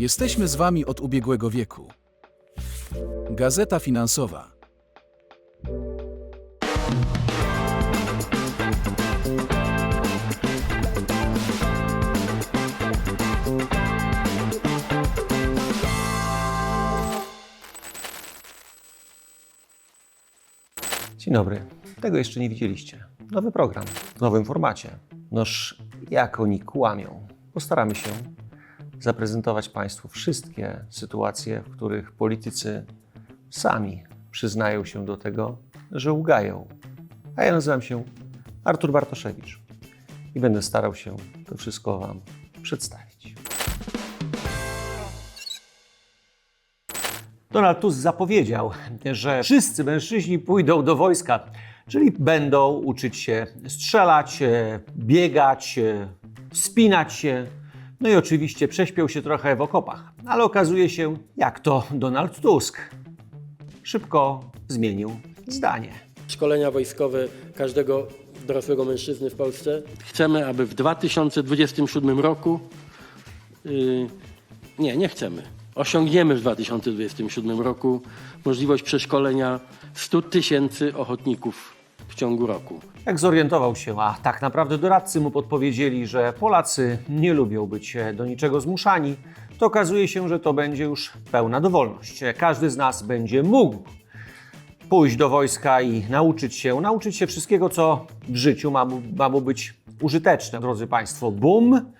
Jesteśmy z Wami od ubiegłego wieku. Gazeta finansowa. Dzień dobry. Tego jeszcze nie widzieliście. Nowy program w nowym formacie. Noż jak oni kłamią. Postaramy się zaprezentować Państwu wszystkie sytuacje, w których politycy sami przyznają się do tego, że łgają. A ja nazywam się Artur Bartoszewicz i będę starał się to wszystko Wam przedstawić. Donald Tusk zapowiedział, że wszyscy mężczyźni pójdą do wojska, czyli będą uczyć się strzelać, e, biegać, e, wspinać się. No i oczywiście prześpią się trochę w okopach. Ale okazuje się, jak to Donald Tusk szybko zmienił zdanie. szkolenia wojskowe każdego dorosłego mężczyzny w Polsce. Chcemy, aby w 2027 roku. Yy, nie, nie chcemy. Osiągniemy w 2027 roku możliwość przeszkolenia 100 tysięcy ochotników w ciągu roku. Jak zorientował się, a tak naprawdę doradcy mu podpowiedzieli, że Polacy nie lubią być do niczego zmuszani, to okazuje się, że to będzie już pełna dowolność. Każdy z nas będzie mógł pójść do wojska i nauczyć się, nauczyć się wszystkiego, co w życiu ma mu, ma mu być użyteczne. Drodzy Państwo, bum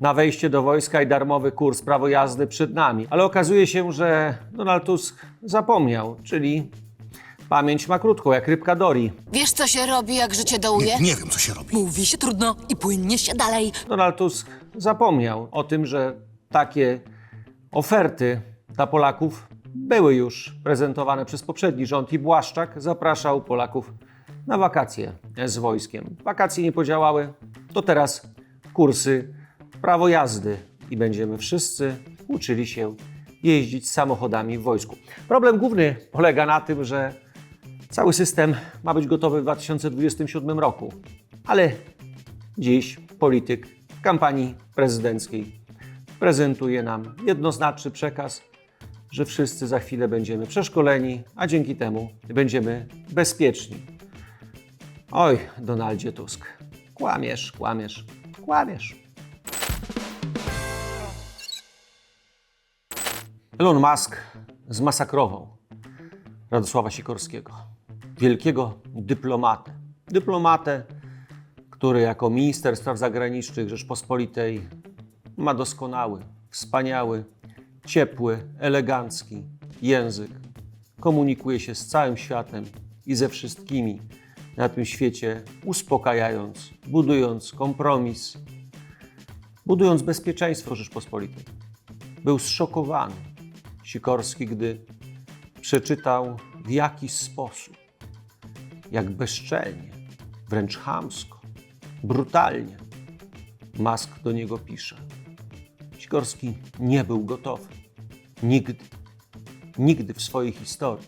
na wejście do wojska i darmowy kurs prawo jazdy przed nami. Ale okazuje się, że Donald Tusk zapomniał, czyli pamięć ma krótką, jak rybka Dori. Wiesz, co się robi, jak życie dołuje? Nie, nie wiem, co się robi. Mówi się trudno i płynnie się dalej. Donald Tusk zapomniał o tym, że takie oferty dla Polaków były już prezentowane przez poprzedni rząd i Błaszczak zapraszał Polaków na wakacje z wojskiem. Wakacje nie podziałały, to teraz kursy prawo jazdy i będziemy wszyscy uczyli się jeździć samochodami w wojsku. Problem główny polega na tym, że cały system ma być gotowy w 2027 roku, ale Dziś polityk w kampanii prezydenckiej prezentuje nam jednoznaczny przekaz, że wszyscy za chwilę będziemy przeszkoleni, a dzięki temu będziemy bezpieczni. Oj, Donaldzie Tusk, kłamiesz, kłamiesz, kłamiesz. Elon Musk zmasakrował Radosława Sikorskiego, wielkiego dyplomatę. Dyplomatę, który jako minister spraw zagranicznych Rzeczpospolitej ma doskonały, wspaniały, ciepły, elegancki język. Komunikuje się z całym światem i ze wszystkimi na tym świecie, uspokajając, budując kompromis, budując bezpieczeństwo Rzeczpospolitej. Był zszokowany Sikorski, gdy przeczytał w jakiś sposób, jak bezczelnie, wręcz chamsko, brutalnie Mask do niego pisze. Sikorski nie był gotowy. Nigdy, nigdy w swojej historii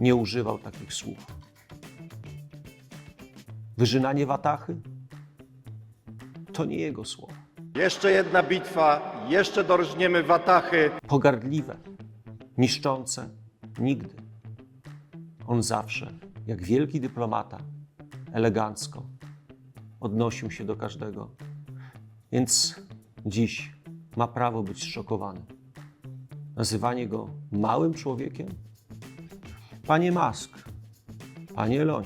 nie używał takich słów. Wyżynanie watachy to nie jego słowa. Jeszcze jedna bitwa, jeszcze dorżniemy watachy. Pogardliwe, niszczące nigdy. On zawsze, jak wielki dyplomata, elegancko odnosił się do każdego. Więc dziś ma prawo być zszokowany. Nazywanie go małym człowiekiem? Panie Mask, panie Eloń,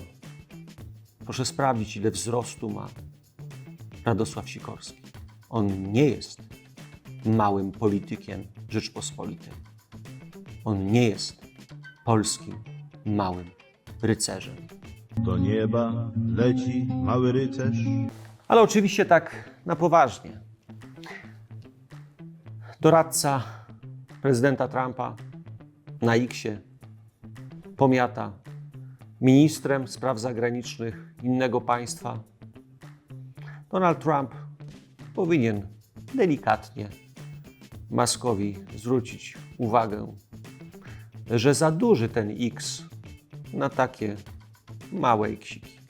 proszę sprawdzić, ile wzrostu ma Radosław Sikorski. On nie jest małym politykiem Rzeczpospolitej. On nie jest polskim małym rycerzem. Do nieba leci mały rycerz. Ale oczywiście tak na poważnie. Doradca prezydenta Trumpa na X-ie pomiata ministrem spraw zagranicznych innego państwa. Donald Trump powinien delikatnie Maskowi zwrócić uwagę, że za duży ten X na takie małe Xiki.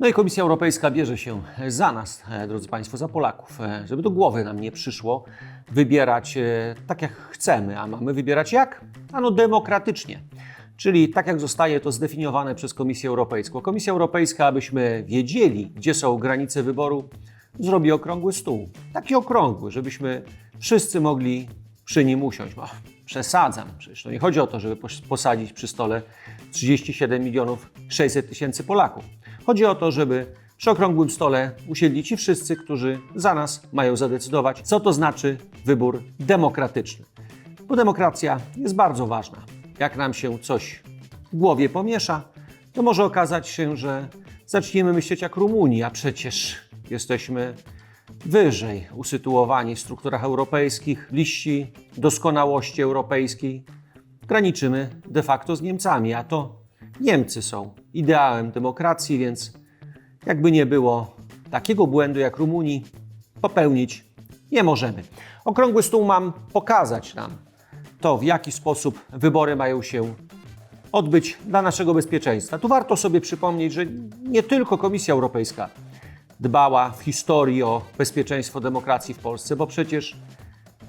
No i Komisja Europejska bierze się za nas, e, drodzy Państwo, za Polaków, e, żeby do głowy nam nie przyszło wybierać e, tak, jak chcemy. A mamy wybierać jak? Ano demokratycznie. Czyli tak, jak zostaje to zdefiniowane przez Komisję Europejską. Komisja Europejska, abyśmy wiedzieli, gdzie są granice wyboru, zrobi okrągły stół. Taki okrągły, żebyśmy wszyscy mogli przy nim usiąść. Bo przesadzam, przecież to nie chodzi o to, żeby pos- posadzić przy stole 37 milionów 600 tysięcy Polaków. Chodzi o to, żeby przy okrągłym stole usiedli ci wszyscy, którzy za nas mają zadecydować, co to znaczy wybór demokratyczny. Bo demokracja jest bardzo ważna. Jak nam się coś w głowie pomiesza, to może okazać się, że zaczniemy myśleć jak Rumuni, a przecież jesteśmy wyżej usytuowani w strukturach europejskich, liści doskonałości europejskiej. Graniczymy de facto z Niemcami, a to Niemcy są ideałem demokracji, więc jakby nie było takiego błędu jak Rumunii, popełnić nie możemy. Okrągły stół mam pokazać nam to, w jaki sposób wybory mają się odbyć dla naszego bezpieczeństwa. Tu warto sobie przypomnieć, że nie tylko Komisja Europejska dbała w historii o bezpieczeństwo demokracji w Polsce, bo przecież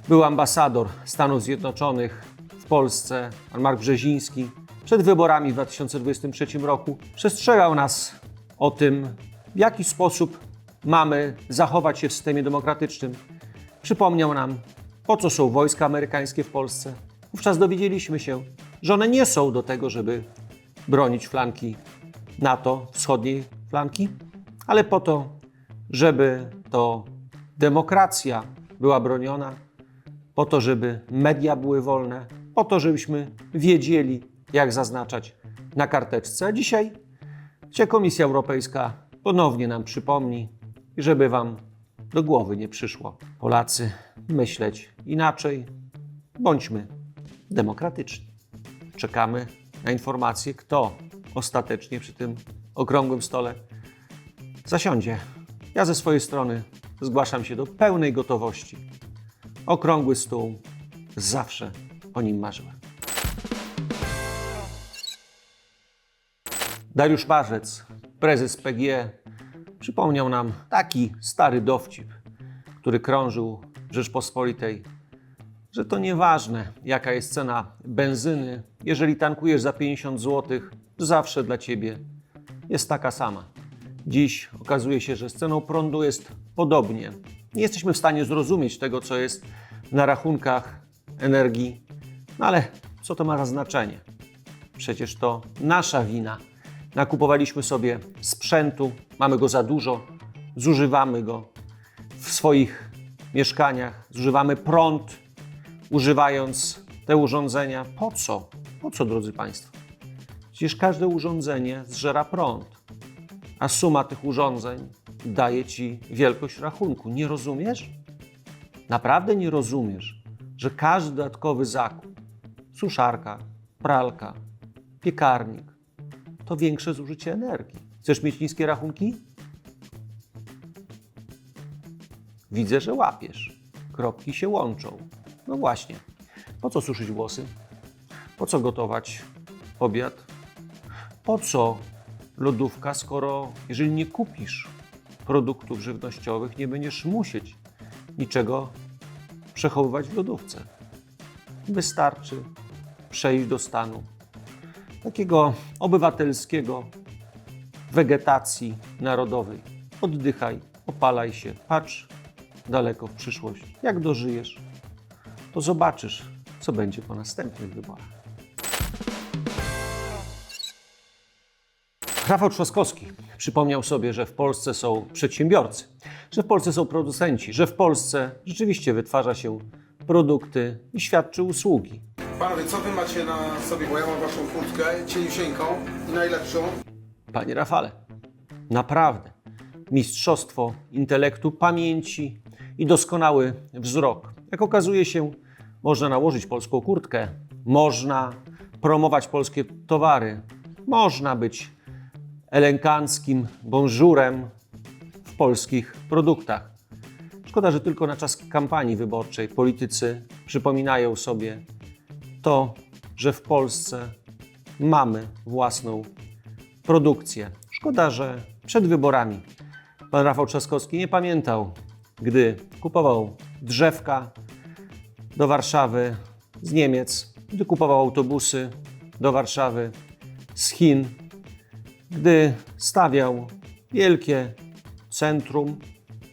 był ambasador Stanów Zjednoczonych w Polsce, pan Mark Brzeziński, przed wyborami w 2023 roku przestrzegał nas o tym, w jaki sposób mamy zachować się w systemie demokratycznym. Przypomniał nam, po co są wojska amerykańskie w Polsce. Wówczas dowiedzieliśmy się, że one nie są do tego, żeby bronić flanki NATO, wschodniej flanki, ale po to, żeby to demokracja była broniona, po to, żeby media były wolne, po to, żebyśmy wiedzieli, jak zaznaczać na karteczce. A dzisiaj Cię Komisja Europejska ponownie nam przypomni, żeby Wam do głowy nie przyszło, Polacy, myśleć inaczej. Bądźmy demokratyczni. Czekamy na informację, kto ostatecznie przy tym okrągłym stole zasiądzie. Ja ze swojej strony zgłaszam się do pełnej gotowości. Okrągły stół, zawsze o nim marzyłem. Dariusz Marzec, prezes PGE, przypomniał nam taki stary dowcip, który krążył w Rzeczpospolitej, że to nieważne, jaka jest cena benzyny, jeżeli tankujesz za 50 zł, zawsze dla ciebie jest taka sama. Dziś okazuje się, że z ceną prądu jest podobnie. Nie jesteśmy w stanie zrozumieć tego, co jest na rachunkach energii, no ale co to ma znaczenie? Przecież to nasza wina. Nakupowaliśmy sobie sprzętu, mamy go za dużo, zużywamy go w swoich mieszkaniach, zużywamy prąd, używając te urządzenia. Po co? Po co, drodzy Państwo? Przecież każde urządzenie zżera prąd, a suma tych urządzeń daje Ci wielkość rachunku. Nie rozumiesz? Naprawdę nie rozumiesz, że każdy dodatkowy zakup, suszarka, pralka, piekarnik, to większe zużycie energii. Chcesz mieć niskie rachunki? Widzę, że łapiesz. Kropki się łączą. No właśnie. Po co suszyć włosy? Po co gotować obiad? Po co lodówka, skoro jeżeli nie kupisz produktów żywnościowych, nie będziesz musieć niczego przechowywać w lodówce? Wystarczy przejść do stanu takiego obywatelskiego wegetacji narodowej. Oddychaj, opalaj się, patrz daleko w przyszłość. Jak dożyjesz, to zobaczysz, co będzie po następnych wyborach. Rafał Trzaskowski przypomniał sobie, że w Polsce są przedsiębiorcy, że w Polsce są producenci, że w Polsce rzeczywiście wytwarza się produkty i świadczy usługi. Panowie, co wy macie na sobie? Bo ja mam waszą kurtkę, cieniusieńką i najlepszą. Panie Rafale, naprawdę mistrzostwo intelektu, pamięci i doskonały wzrok. Jak okazuje się, można nałożyć polską kurtkę, można promować polskie towary, można być eleganckim bonżurem w polskich produktach. Szkoda, że tylko na czas kampanii wyborczej politycy przypominają sobie to, że w Polsce mamy własną produkcję. Szkoda, że przed wyborami pan Rafał Trzaskowski nie pamiętał, gdy kupował drzewka do Warszawy z Niemiec, gdy kupował autobusy do Warszawy z Chin, gdy stawiał wielkie centrum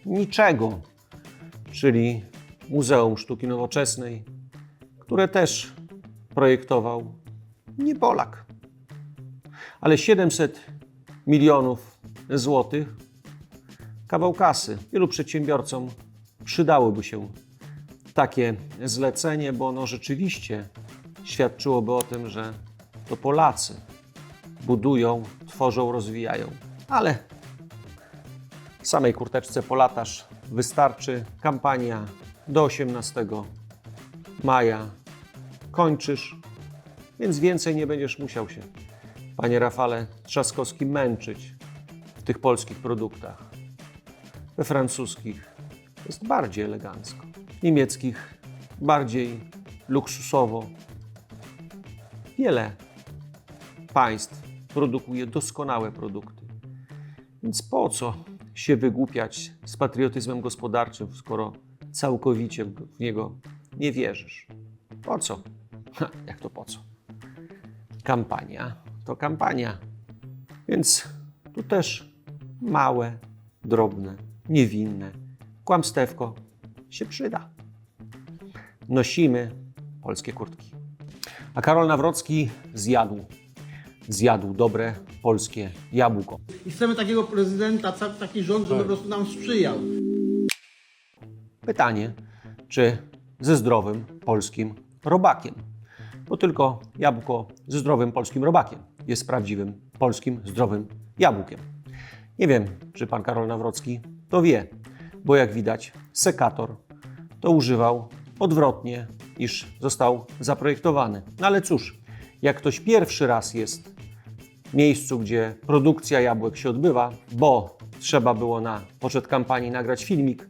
niczego, czyli Muzeum Sztuki Nowoczesnej, które też projektował nie Polak. Ale 700 milionów złotych kawał kasy. Wielu przedsiębiorcom przydałoby się takie zlecenie, bo ono rzeczywiście świadczyłoby o tym, że to Polacy budują, tworzą, rozwijają. Ale samej kurteczce Polataż wystarczy kampania do 18 maja. Kończysz, więc więcej nie będziesz musiał się, panie Rafale Trzaskowski, męczyć w tych polskich produktach. We francuskich jest bardziej elegancko, w niemieckich bardziej luksusowo. Wiele państw produkuje doskonałe produkty. Więc po co się wygłupiać z patriotyzmem gospodarczym, skoro całkowicie w niego nie wierzysz? Po co? Ha, jak to po co? Kampania to kampania. Więc tu też małe, drobne, niewinne kłamstewko się przyda. Nosimy polskie kurtki. A Karol Nawrocki zjadł, zjadł dobre polskie jabłko. I chcemy takiego prezydenta, ca- taki rząd, żeby po prostu nam sprzyjał. Pytanie, czy ze zdrowym polskim robakiem? Bo tylko jabłko ze zdrowym polskim robakiem jest prawdziwym polskim zdrowym jabłkiem. Nie wiem, czy pan Karol Nawrocki to wie, bo jak widać, sekator to używał odwrotnie niż został zaprojektowany. No ale cóż, jak ktoś pierwszy raz jest w miejscu, gdzie produkcja jabłek się odbywa, bo trzeba było na poczet kampanii nagrać filmik,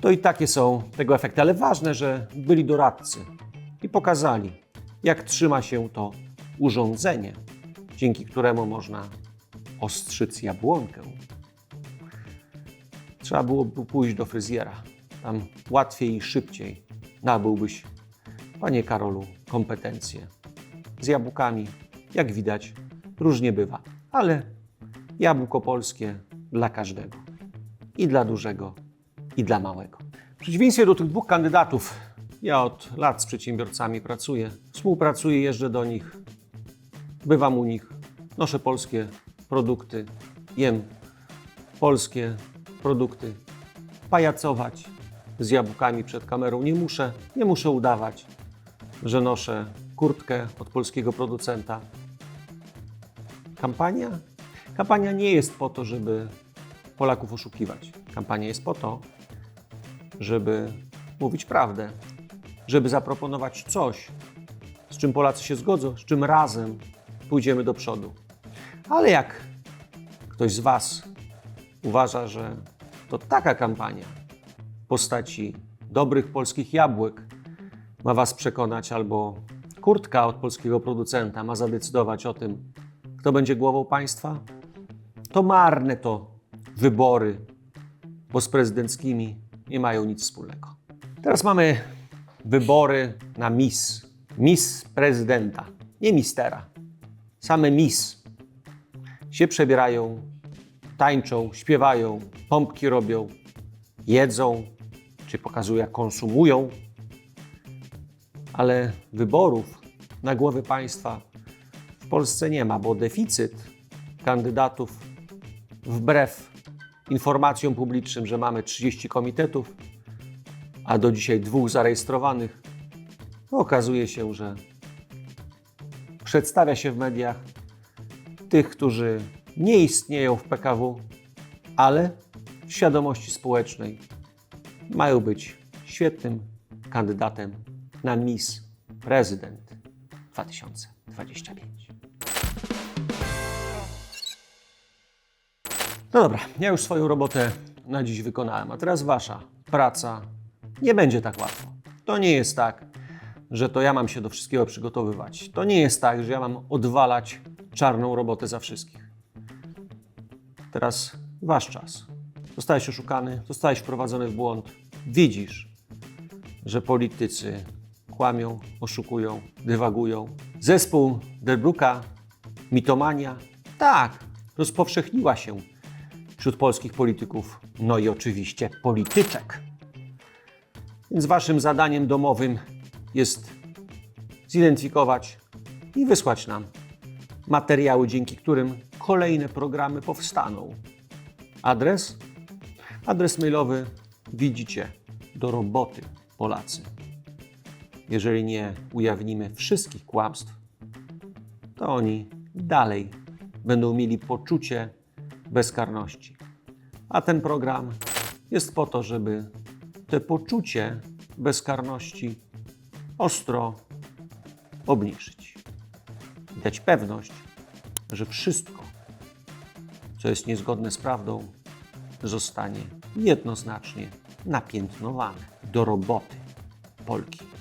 to i takie są tego efekty. Ale ważne, że byli doradcy i pokazali, jak trzyma się to urządzenie, dzięki któremu można ostrzyc jabłonkę. Trzeba byłoby pójść do fryzjera. Tam łatwiej i szybciej nabyłbyś, panie Karolu, kompetencje. Z jabłkami, jak widać, różnie bywa, ale jabłko polskie dla każdego. I dla dużego, i dla małego. W przeciwieństwie do tych dwóch kandydatów, ja od lat z przedsiębiorcami pracuję, współpracuję, jeżdżę do nich, bywam u nich, noszę polskie produkty, jem polskie produkty. Pajacować z jabłkami przed kamerą nie muszę, nie muszę udawać, że noszę kurtkę od polskiego producenta. Kampania? Kampania nie jest po to, żeby Polaków oszukiwać. Kampania jest po to, żeby mówić prawdę, żeby zaproponować coś, z czym Polacy się zgodzą, z czym razem pójdziemy do przodu. Ale jak ktoś z Was uważa, że to taka kampania w postaci dobrych polskich jabłek ma Was przekonać, albo kurtka od polskiego producenta ma zadecydować o tym, kto będzie głową państwa, to marne to wybory, bo z prezydenckimi nie mają nic wspólnego. Teraz mamy wybory na Miss. Miss prezydenta, nie mistera. Same Miss się przebierają, tańczą, śpiewają, pompki robią, jedzą, czy pokazują, jak konsumują. Ale wyborów na głowę państwa w Polsce nie ma, bo deficyt kandydatów wbrew informacjom publicznym, że mamy 30 komitetów, a do dzisiaj dwóch zarejestrowanych, okazuje się, że przedstawia się w mediach tych, którzy nie istnieją w PKW, ale w świadomości społecznej mają być świetnym kandydatem na Miss Prezydent 2025. No dobra, ja już swoją robotę na dziś wykonałem, a teraz wasza praca nie będzie tak łatwo. To nie jest tak, że to ja mam się do wszystkiego przygotowywać. To nie jest tak, że ja mam odwalać czarną robotę za wszystkich. Teraz wasz czas. Zostałeś oszukany, zostałeś wprowadzony w błąd. Widzisz, że politycy kłamią, oszukują, dywagują. Zespół Derbruka, mitomania, tak, rozpowszechniła się wśród polskich polityków, no i oczywiście polityczek. Więc waszym zadaniem domowym jest zidentyfikować i wysłać nam materiały, dzięki którym kolejne programy powstaną. Adres? Adres mailowy widzicie. Do roboty, Polacy. Jeżeli nie ujawnimy wszystkich kłamstw, to oni dalej będą mieli poczucie bezkarności. A ten program jest po to, żeby te poczucie bezkarności ostro obniżyć. Dać pewność, że wszystko, co jest niezgodne z prawdą, zostanie jednoznacznie napiętnowane do roboty Polki.